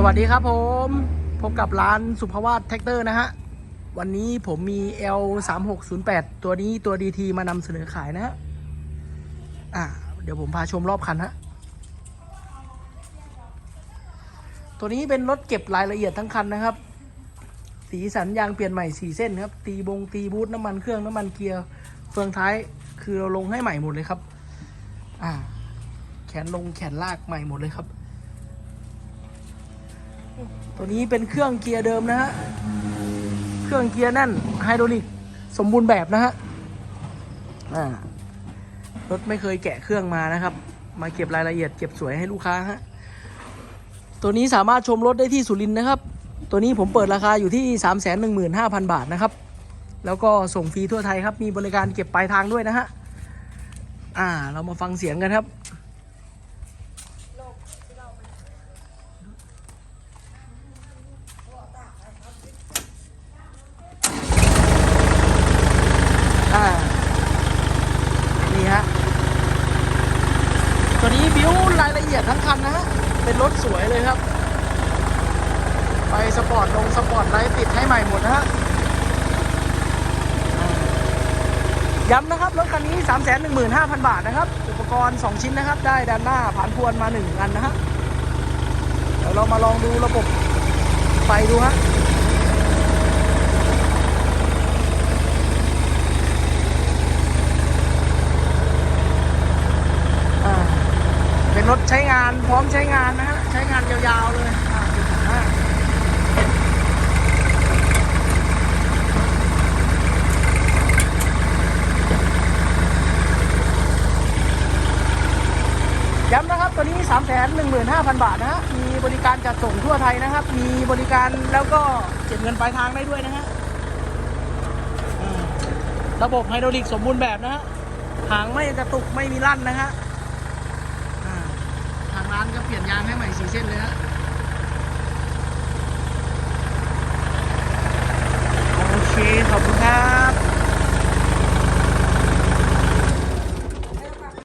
สวัสดีครับผม พบกับร้านสุภาวาสแท็กเตอร์นะฮะ วันนี้ผมมี L 3 6 0 8 ตัวนี้ตัว DT มานำเสนอขายนะฮะ อ่า เดี๋ยวผมพาชมรอบคันฮะ ตัวนี้เป็นรถเก็บรายละเอียดทั้งคันนะครับ สีสันยางเปลี่ยนใหม่สี่เส้นครับ ตีบงตีบูทน้ำมันเครื่องน้ำมันเกียร์เฟืองท้ายคือเราลงให้ใหม่หมดเลยครับ อ่า แขนลงแขนลากใหม่หมดเลยครับ ตัวนี้เป็นเครื่องเกียร์เดิมนะฮะ เครื่องเกียร์แน่นไฮดรอลิกสมบูรณ์แบบนะฮะรถไม่เคยแกะเครื่องมานะครับ มาเก็บรายละเอียดเก็บสวยให้ลูกค้าฮะ ตัวนี้สามารถชมรถได้ที่สุรินทร์นะครับ ตัวนี้ผมเปิดราคาอยู่ที่ 3 1 5 0 0 0 บาทนะครับ แล้วก็ส่งฟรีทั่วไทยครับ มีบริการเก็บปลายทางด้วยนะฮะ อ่า เรามาฟังเสียงกันครับ อ่า นี่ฮะ ตัวนี้บิว เอียดทั้งคันนะฮะ เป็นรถสวยเลยครับไฟสปอร์ตลงสปอร์ตไลท์ติดให้ใหม่หมดนะฮะ ย้ำนะครับ รถคันนี้ 3 1 5 0 0 0 บาทนะครับ อุปกรณ์ 2 ชิ้นนะครับ ได้ด้านหน้าผ่านพวนมา 1 อันนะฮะ เดี๋ยวเรามาลองดูระบบไฟดูฮะ อ่าเป็น รถใช้งานพร้อมใช้งานนะฮะ ใช้งานยาวๆเลยย้ำนะครับตัวนี้ 3 1 5 0 0 0 บาทนะฮะ มีบริการจัดส่งทั่วไทยนะครับ มีบริการแล้วก็เก็บเงินปลายทางได้ด้วยนะฮะระบบไฮดรอลิกสมบูรณ์แบบนะฮะหางไม่กระตุกไม่มีลั่นนะฮะ จะเปลี่ยนยางให้ใหม่สีเส้นเลยฮะ